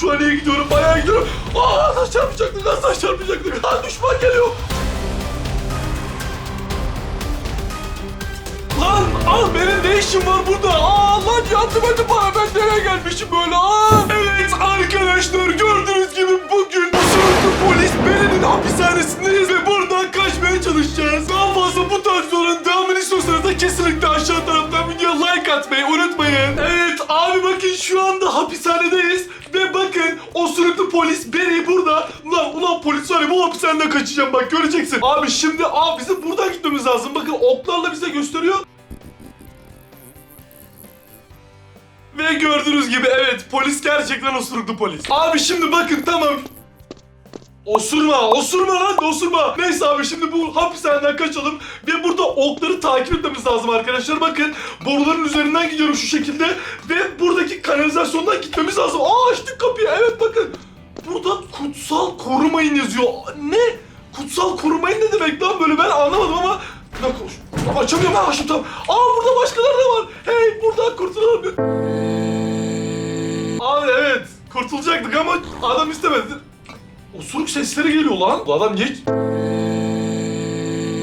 Şu an iyi gidiyorum bayağı gidiyorum. Aa taş çarpacaktık az taş çarpacaktık. Düşman geliyor. Lan al benim ne işim var burada? Aa lan yardım edin bana ben nereye gelmişim böyle? Aa evet arkadaşlar gördüğünüz gibi bugün sınıflı polis Belen'in hapishanesindeyiz ve buradan kaçmaya polis beni burada Ulan ulan polis var ya bu hapishaneden kaçacağım bak göreceksin. Abi şimdi abi bizim buradan gitmemiz lazım. Bakın oklarla bize gösteriyor. Ve gördüğünüz gibi evet polis gerçekten osuruklu polis. Abi şimdi bakın tamam. Osurma, osurma lan osurma. Neyse abi şimdi bu hapishaneden kaçalım ve burada okları takip etmemiz lazım arkadaşlar. Bakın boruların üzerinden gidiyorum şu şekilde ve buradaki kanalizasyondan gitmemiz lazım. Aa açtık kapıyı evet bakın. Burada kutsal korumayın yazıyor. Ne? Kutsal korumayın ne demek lan böyle ben anlamadım ama bir dakika şu- açamıyorum ha açtım tamam. Aa burada başkaları da var. Hey buradan kurtulalım. Abi evet kurtulacaktık ama adam istemedi. Osuruk sesleri geliyor lan. Bu adam niye...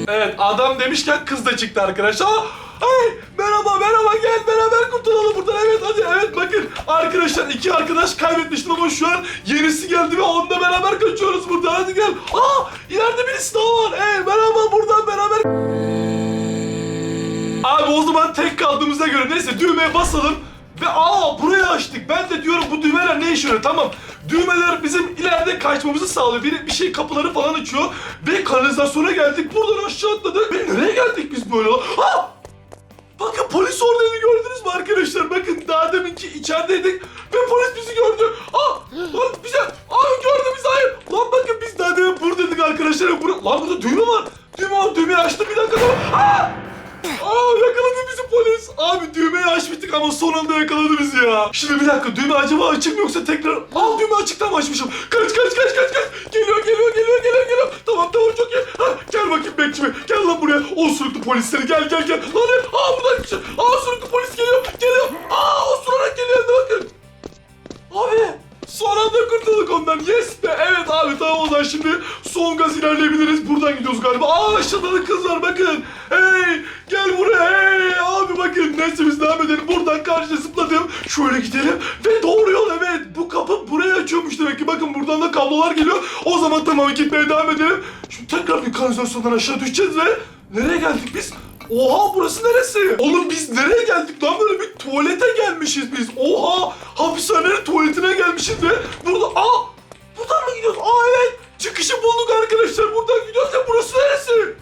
Evet adam demişken kız da çıktı arkadaşlar. Hey merhaba merhaba gel beraber kurtulalım buradan evet hadi evet bakın arkadaşlar iki arkadaş kaybetmiştim ama şu an yenisi geldi ve onunla beraber kaçıyoruz buradan hadi gel. Aa ileride birisi daha var. Hey merhaba buradan beraber Abi o zaman tek kaldığımıza göre neyse düğmeye basalım. Ve aa burayı açtık. Ben de diyorum bu düğmeler ne işe yarıyor? Tamam. Düğmeler bizim ileride kaçmamızı sağlıyor. Bir, bir şey kapıları falan açıyor. Ve kanalizasyona geldik. Buradan aşağı atladık. Ve nereye geldik biz böyle? Ha! Bakın polis oradaydı gördünüz mü arkadaşlar? Bakın daha deminki içerideydik ve polis bizi gördü. Aa! Lan bize... Aa gördü bizi hayır. Lan bakın biz daha demin buradaydık arkadaşlar. Bur lan burada düğme var. Düğme var. Düğmeyi açtım bir dakika. Tamam. Aa! Aa yakaladı bizi polis. Abi düğmeyi açmıştık ama son anda yakaladı bizi ya. Şimdi bir dakika düğme acaba açık mı yoksa tekrar... Aa düğme açıktan mı açmışım? Kaç kaç kaç kaç kaç. Geliyor geliyor geliyor geliyor geliyor. Tamam tamam çok iyi. Ha, gel bakayım bekçime. Gel lan buraya. O sürüklü polisleri gel gel gel. Lan hep. Aa buradan. Aa sürüklü polis geliyor. Geliyor. Aa osurarak geliyor. Bakın. Abi son anda kurtulduk ondan. Yes be. Evet abi tamam o zaman şimdi son gaz ilerleyebiliriz. Buradan gidiyoruz galiba. Aa aşağıda da kız var bakın. Hey gel buraya. Hey abi bakın. Neyse biz devam edelim. Buradan karşıya zıpladım. Şöyle gidelim. Ve doğru yol evet. Bu kapı buraya açıyormuş demek ki. Bakın buradan da kablolar geliyor. O zaman tamam gitmeye devam edelim. Tekrar bir kanalizasyondan aşağı düşeceğiz ve nereye geldik biz? Oha burası neresi? Oğlum biz nereye geldik lan böyle bir tuvalete gelmişiz biz. Oha hapishanenin tuvaletine gelmişiz ve burada aa buradan mı gidiyoruz? Aa evet çıkışı bulduk arkadaşlar buradan gidiyoruz ya burası neresi?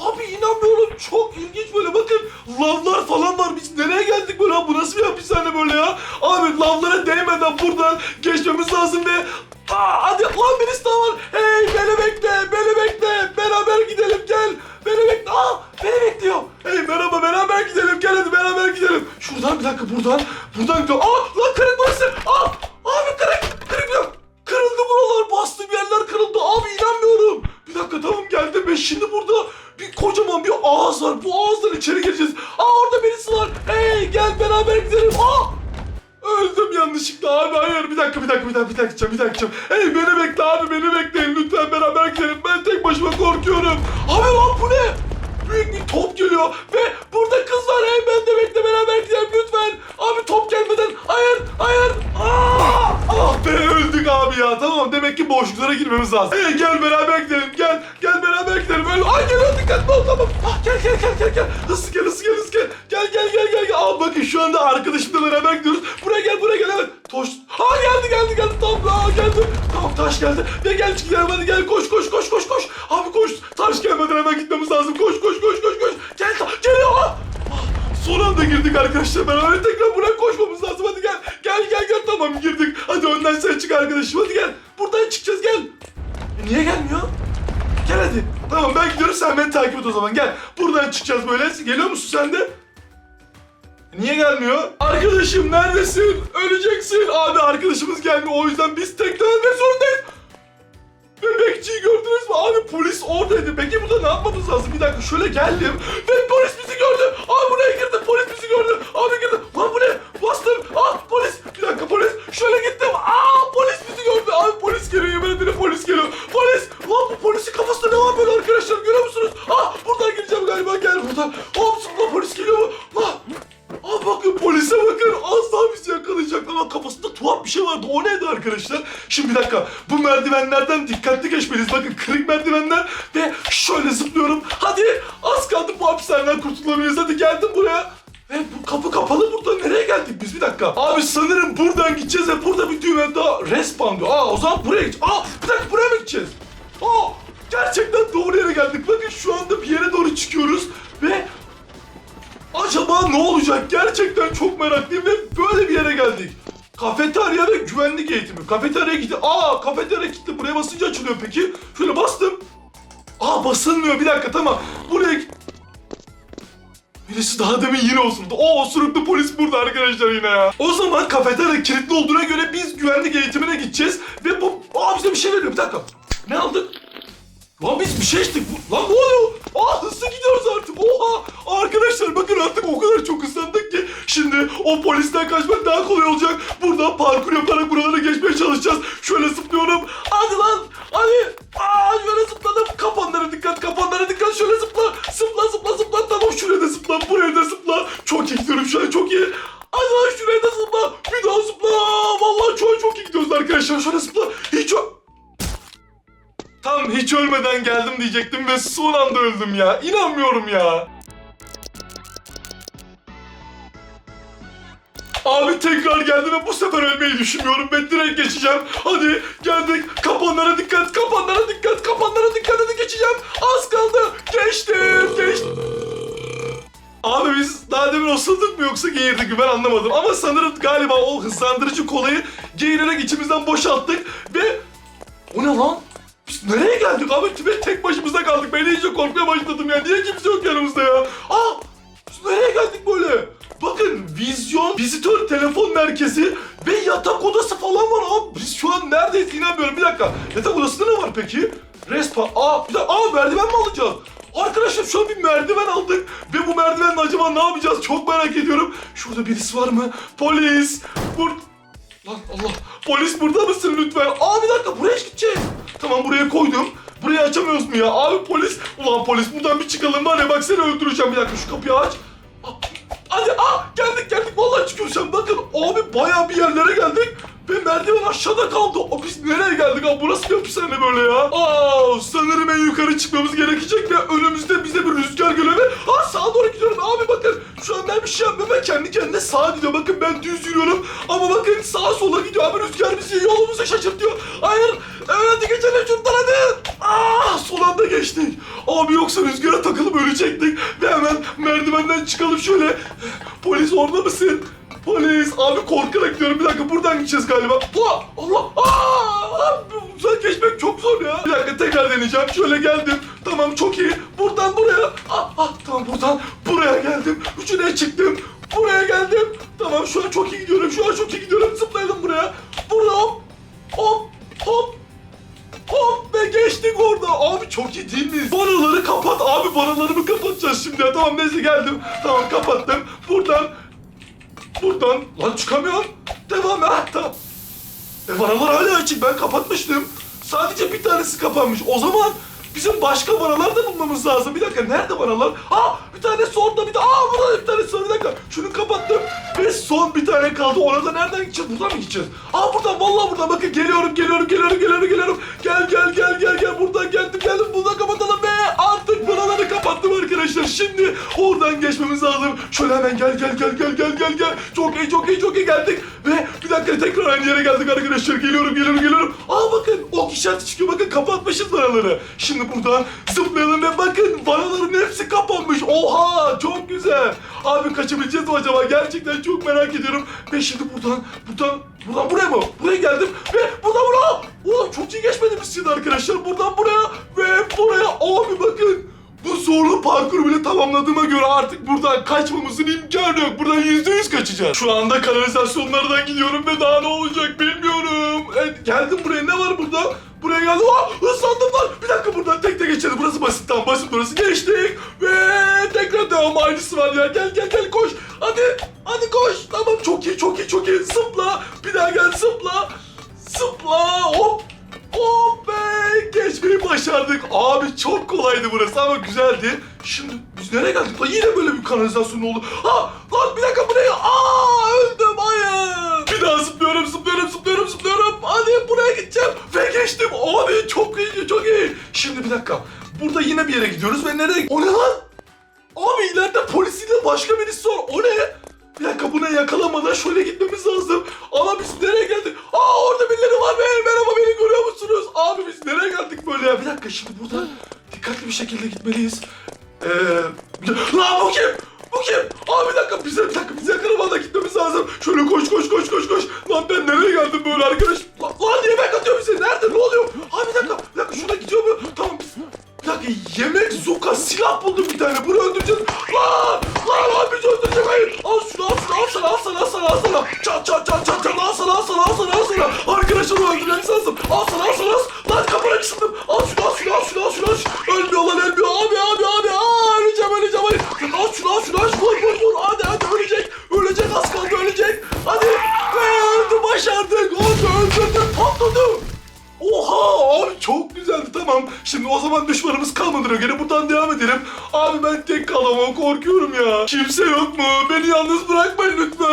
Abi inanmıyorum çok ilginç böyle bakın lavlar falan var biz nereye geldik böyle bu nasıl bir hapishane böyle ya? Abi lavlara değmeden buradan geçmemiz lazım ve Aa, hadi lan birisi daha var. Hey beni bekle beni bekle beraber gidelim gel. Beni bekle. Aa beni bekliyor. Hey merhaba beraber gidelim gel hadi beraber gidelim. Şuradan bir dakika buradan. Buradan gidiyor. Aa lan kırık burası. Aa abi kırık kırık yok. Kırıldı buralar bastığım yerler kırıldı. Abi inanmıyorum. Bir dakika tamam geldim ben şimdi burada bir kocaman bir ağız var. Bu ağızdan içeri gireceğiz. Aa orada birisi var. Hey gel beraber gidelim. Aa Öldüm yanlışlıkla abi hayır bir dakika bir dakika bir dakika bir dakika bir dakika. Hey beni bekle abi beni bekleyin lütfen beraber gidelim ben tek başıma korkuyorum. Abi lan bu ne? Büyük bir top geliyor ve burada kız var hey ben de bekle beraber gidelim lütfen. Abi top gelmeden hayır hayır. Aa! Ah be öldük abi ya tamam demek ki boşluklara girmemiz lazım. Hey gel beraber gidelim gel gel gidelim. Öyle... Ay gel hadi dikkatli ol tamam. Ah gel gel gel gel gel. Hızlı gel hızlı gel hızlı gel. Gel gel gel gel. gel. Aa bakın şu anda arkadaşımla beraber gidiyoruz. Buraya gel buraya gel evet. Toş. Aa geldi geldi geldi tamam aa geldi. Tamam taş geldi. Ve gel gidelim hadi gel koş koş koş koş koş. Abi koş. Taş gelmeden hemen gitmemiz lazım. Koş koş koş koş koş. Gel ta- geliyor. Aa! Ah, Son anda girdik arkadaşlar beraber tekrar buraya koşmamız lazım hadi gel. Gel gel gel tamam girdik. Hadi önden sen çık arkadaşım hadi gel. Buradan çıkacağız gel. E, niye gelmiyor? Gel hadi. Tamam ben gidiyorum sen beni takip et o zaman gel. Buradan çıkacağız böyle. Geliyor musun sen de? Niye gelmiyor? Arkadaşım neredesin? Öleceksin. Abi arkadaşımız gelmiyor o yüzden biz tekrar ölmek zorundayız. Bebekçiyi gördünüz mü? Abi polis oradaydı. Peki burada ne yapmamız lazım? Bir dakika şöyle geldim. Ve polis bizi gördü. Abi buraya girdi. Polis bizi gördü. Abi girdi. Lan bu ne? Bastım. Ah polis merdivenlerden dikkatli geçmeliyiz bakın kırık merdivenler ve şöyle zıplıyorum hadi az kaldı bu hapishaneden kurtulabiliriz hadi geldim buraya. Ve bu kapı kapalı burada nereye geldik biz bir dakika. Abi sanırım buradan gideceğiz ve burada bir düğme daha respawn diyor. Aa o zaman buraya gideceğiz. Aa bir dakika buraya mı gideceğiz? Aa gerçekten doğru yere geldik. Bakın şu anda bir yere doğru çıkıyoruz ve Acaba ne olacak? Gerçekten çok meraklıyım ve böyle bir yere geldik. Kafeterya ve güvenlik eğitimi. Kafeterya gitti. Aa kafeterya gitti. Buraya basınca açılıyor peki. Şöyle bastım. Aa basılmıyor. Bir dakika tamam. Buraya Birisi daha demin yine osurdu. O osuruklu polis burada arkadaşlar yine ya. O zaman kafeterya kilitli olduğuna göre biz güvenlik eğitimine gideceğiz. Ve bu... Aa bize bir şey veriyor. Bir dakika. Ne aldık? Lan biz bir şey içtik. Lan ne oluyor? Aa hızlı gidiyoruz artık. Oha! Arkadaşlar bakın artık o kadar çok hızlandık ki şimdi o polisten kaçmak daha kolay olacak. Buradan parkur yaparak buraları geçmeye çalışacağız. Şöyle zıplıyorum. Hadi lan! Hadi! Aa şöyle zıpladım. Kafanlara dikkat, kafanlara dikkat. Şöyle zıpla. Zıpla zıpla zıpla. Tamam şuraya da zıpla. Buraya diyecektim ve son anda öldüm ya. İnanmıyorum ya. Abi tekrar geldim ve bu sefer ölmeyi düşünmüyorum. Ben direkt geçeceğim. Hadi geldik. Kapanlara dikkat, kapanlara dikkat, kapanlara dikkat hadi geçeceğim. Az kaldı. Geçtim, geçtim. Abi biz daha demin osurduk mu yoksa geğirdik mi ben anlamadım. Ama sanırım galiba o hızlandırıcı kolayı geğirerek içimizden boşalttık ve... O ne lan? Nereye geldik abi? Ben tek başımıza kaldık. Ben iyice korkmaya başladım ya. Niye kimse yok yanımızda ya? Aa! Biz nereye geldik böyle? Bakın vizyon, vizitör telefon merkezi ve yatak odası falan var abi. Biz şu an neredeyiz inanmıyorum. Bir dakika. Yatak odasında ne var peki? Respa. Aa bir dakika. Aa merdiven mi alacağız? Arkadaşlar şu an bir merdiven aldık ve bu merdivenle acaba ne yapacağız çok merak ediyorum. Şurada birisi var mı? Polis! Bur Lan Allah! Polis burada mısın lütfen? Aa bir dakika buraya gideceğiz. Tamam buraya koydum. Burayı açamıyoruz mu ya? Abi polis! Ulan polis buradan bir çıkalım var ya bak seni öldüreceğim. Bir dakika şu kapıyı aç. Hadi aa geldik geldik vallahi çıkıyoruz sen bakın abi bayağı bir yerlere geldik ve merdiven aşağıda kaldı. O biz nereye geldik abi burası bir hapishane böyle ya. Aa sanırım en yukarı çıkmamız gerekecek ve önümüzde bize bir rüzgar ve ha sağa doğru gidiyorum abi bakın şu an ben bir şey yapmıyorum ben kendi kendine sağa gidiyor bakın ben düz yürüyorum ama bakın sağa sola gidiyor abi rüzgar bizi yolumuzu şaşırtıyor. Hayır evet geçelim şuradan hadi. Aa son anda geçtik. Abi yoksa rüzgara takılıp ölecektik ve hemen merdivenden çıkalım şöyle. Polis orada mısın? Polis abi korkarak gidiyorum bir dakika buradan gideceğiz galiba. Aa, Allah aa, geçmek çok zor ya. Bir dakika tekrar deneyeceğim. Şöyle geldim. Tamam çok iyi. Buradan buraya. Ah, ah, tamam buradan buraya geldim. Üçüne çıktım. Buraya geldim. Tamam şu an çok iyi gidiyorum. Şu an çok iyi gidiyorum. Zıplayalım buraya. Burada hop. Hop. Hop. Hop ve geçtik orada. Abi çok iyi değil miyiz? Vanaları kapat. Abi vanalarımı kapatacağız şimdi. Tamam neyse geldim. Tamam kapattım. Buradan lan çıkamıyorum. Devam. Ha, tamam. E vanalar hala açık. Ben kapatmıştım. Sadece bir tanesi kapanmış. O zaman bizim başka vanalar da bulmamız lazım. Bir dakika nerede vanalar? Ha bir tanesi orada bir de. Aa burada bir tanesi var. Bir dakika. Şunu kapattım. Ve son bir tane kaldı. Ona da nereden gideceğiz? Buradan mı gideceğiz? Aa buradan vallahi buradan. Bakın geliyorum geliyorum geliyorum geliyorum geliyorum. Gel gel gel gel gel. Buradan geldim geldim. Buradan kapatalım ve artık vanaları kapattım arkadaşlar. Şimdi oradan geçmemiz lazım. Şöyle hemen gel gel gel gel gel gel gel. Çok iyi çok iyi çok iyi geldik. Ve bir dakika tekrar aynı yere geldik arkadaşlar. Geliyorum geliyorum geliyorum. Aa bakın ok işareti çıkıyor. Bakın kapatmışız vanaları. Şimdi buradan zıplayalım ve bakın vanaların hepsi kapanmış. Oha çok güzel. Abi kaçabileceğiz mi acaba? Gerçekten çok merak ediyorum. Ve şimdi buradan buradan buradan buraya mı? Buraya geldim ve buradan buraya. Ulan çok iyi geçmediğimiz şimdi arkadaşlar. Buradan buraya ve buraya. Abi bakın. Bu zorlu parkuru bile tamamladığıma göre artık buradan kaçmamızın imkanı yok. Buradan yüzde yüz kaçacağız. Şu anda kanalizasyonlardan gidiyorum ve daha ne olacak bilmiyorum. Evet, geldim buraya ne var burada? Buraya geldim. Aa, ıslandım lan. Bir dakika buradan tek tek geçelim. Burası basit tamam basit burası. Geçtik. Ve tekrar devam aynısı var ya. Gel gel gel koş. Hadi. Hadi koş. Tamam çok iyi çok iyi çok iyi. Zıpla. Bir daha gel zıpla. Zıpla. Hop. Hop be geçmeyi başardık. Abi çok kolaydı burası ama güzeldi. Şimdi biz nereye geldik lan? Yine böyle bir kanalizasyon oldu. Ha lan bir dakika buraya. Aa Hadi buraya gideceğim. Ve geçtim. Abi çok iyi çok iyi. Şimdi bir dakika. Burada yine bir yere gidiyoruz ve nereye? O ne lan? Abi ileride polisiyle başka birisi var. O ne? Bir dakika buna yakalamadan şöyle gitmemiz lazım. Ama biz nereye geldik? Aa orada birileri var be. Merhaba beni görüyor musunuz? Abi biz nereye geldik böyle ya? Bir dakika şimdi burada dikkatli bir şekilde gitmeliyiz. Ee, lan bu kim? Bu kim? Abi bir dakika bize bir dakika bize yakalamadan gitmemiz lazım. Şöyle koş koş koş koş koş. Lan ben nereye geldim böyle arkadaş? Atıyor bize? Nerede? Ne oluyor? Abi bir dakika. Bir dakika şurada gidiyor mu? Tamam biz bir dakika yemek zuka silah buldum bir tane. Bunu öldüreceğiz. Lan! Lan lan bizi öldürecek hayır. Al şunu al şunu al sana al sana al sana al sana. Çat çat çat çat çat al sana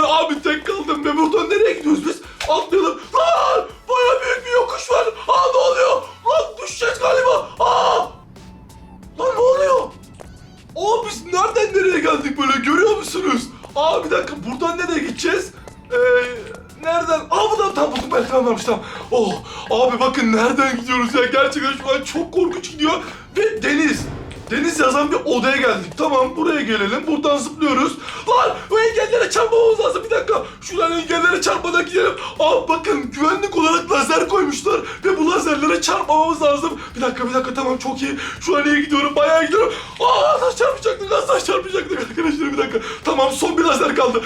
Abi tek kaldım ve buradan nereye gidiyoruz biz? Atlayalım. Lan! Baya büyük bir yokuş var. Aa ne oluyor? Lan düşeceğiz galiba. Aa! Lan ne oluyor? Aa biz nereden nereye geldik böyle görüyor musunuz? Aa bir dakika buradan nereye gideceğiz? Ee, nereden? Aa buradan tam buldum ben tamam tamam. Oh abi bakın nereden gidiyoruz ya gerçekten şu an çok korkunç gidiyor. Ve deniz. Deniz yazan bir odaya geldik. Tamam buraya gelelim. Buradan zıplıyoruz. Lan bu engellere çarpmamamız lazım. Şuradan engellere çarpmadan gidelim. Aa bakın güvenlik olarak lazer koymuşlar. Ve bu lazerlere çarpmamamız lazım. Bir dakika bir dakika tamam çok iyi. Şu an iyi gidiyorum. Bayağı gidiyorum. Aa çarpacaktık. Çarpacaktık arkadaşlar bir dakika. Tamam son bir lazer kaldı.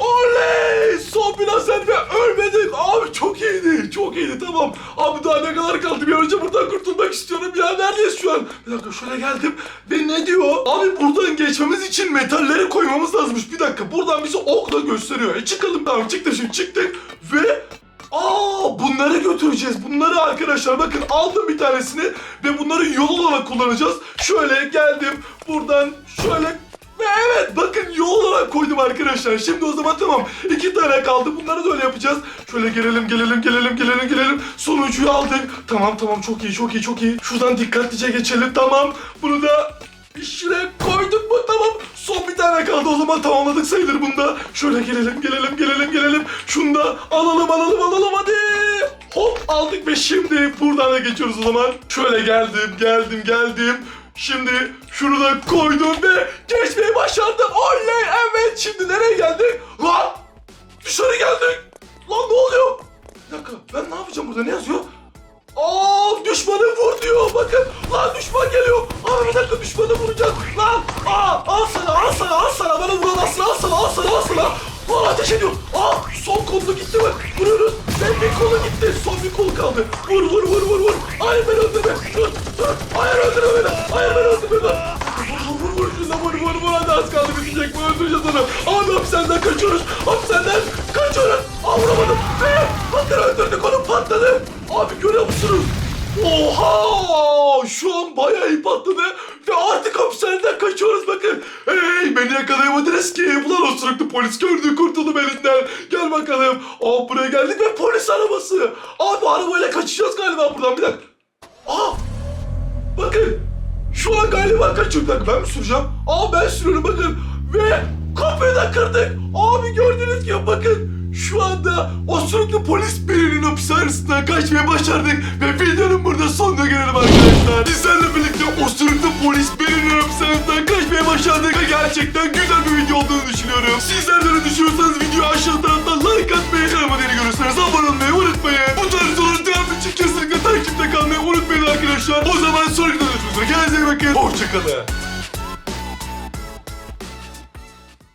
Oley! Son bir lazer ve ölmedik. Abi çok iyiydi. Çok iyiydi tamam. Abi daha ne kadar kaldı? Bir önce buradan kurtulmak istiyorum ya. Neredeyiz şu an? Bir dakika şöyle geldim. Ve ne diyor? Abi buradan geçmemiz için metalleri koymamız lazımmış. Bir dakika buradan bizi okla gösteriyor. E çıkalım tamam çıktık şimdi çıktık. Ve Aa bunları götüreceğiz. Bunları arkadaşlar bakın aldım bir tanesini ve bunları yol olarak kullanacağız. Şöyle geldim buradan şöyle ve evet bakın yol olarak koydum arkadaşlar. Şimdi o zaman tamam. iki tane kaldı. Bunları da öyle yapacağız. Şöyle gelelim gelelim gelelim gelelim gelelim. Sonuncuyu aldık. Tamam tamam çok iyi çok iyi çok iyi. Şuradan dikkatlice geçelim tamam. Bunu da şuraya koyduk mu tamam. Son bir tane kaldı o zaman tamamladık sayılır bunda. Şöyle gelelim gelelim gelelim gelelim. Şunu da alalım alalım alalım hadi. Hop aldık ve şimdi buradan da geçiyoruz o zaman. Şöyle geldim geldim geldim. Şimdi şunu da koydum ve geçmeyi başardım. Oley evet şimdi nereye geldik? Lan dışarı geldik. Lan ne oluyor? Bir dakika ben ne yapacağım burada ne yazıyor? Aa düşmanı vur diyor bakın. Lan düşman geliyor. Aa bir dakika düşmanı vuracak. Lan aa al sana al sana al sana bana vuramazsın al sana al sana al sana. Aa ateş ediyor. Aa son kolu gitti mi? Vuruyoruz. Ben bir kolu gitti. Son bir kol kaldı. Vur vur vur vur vur. Hayır beni öldürme. Dur dur. Hayır öldürme beni. Hayır beni öldürme. Vur vur vur vur şuna vur vur vur. Hadi az kaldı bitecek bu öldüreceğiz onu. Abi hapishaneden kaçıyoruz. Hapishaneden kaçıyoruz. Aa vuramadım. Ve bakın öldürdük onu patladı. Abi görüyor musunuz? Oha! Şu an bayağı iyi patladı ve artık hapishaneden kaçıyoruz bakın. Hey beni yakalayamadınız ki. Ulan osuruklu polis gördü kurtuldum elinden. Gel bakalım. Aa buraya geldik ve polis arabası. Abi arabayla kaçacağız galiba buradan bir dakika. Aa! Bakın şu an galiba kaçıyor. Bir dakika ben mi süreceğim? Aa ben sürüyorum bakın. Ve kapıyı da kırdık. Abi gördünüz gibi bakın. Şu anda osuruklu polis birinin hapishanesinden kaçmayı başardık. Ve videonun burada sonuna gelelim arkadaşlar. Sizlerle birlikte osuruklu polis birinin hapishanesinden kaçmaya başardık. Ve gerçekten güzel bir video olduğunu düşünüyorum. Sizler de ne düşünüyorsanız videoyu aşağı taraftan like atmayı, kanalıma yeni görürseniz abone olmayı unutmayın. Bu tarz videoları devamlı için kesinlikle takipte kalmayı unutmayın arkadaşlar. O zaman sonraki videoda görüşmek üzere. Kendinize iyi bakın. Hoşçakalın.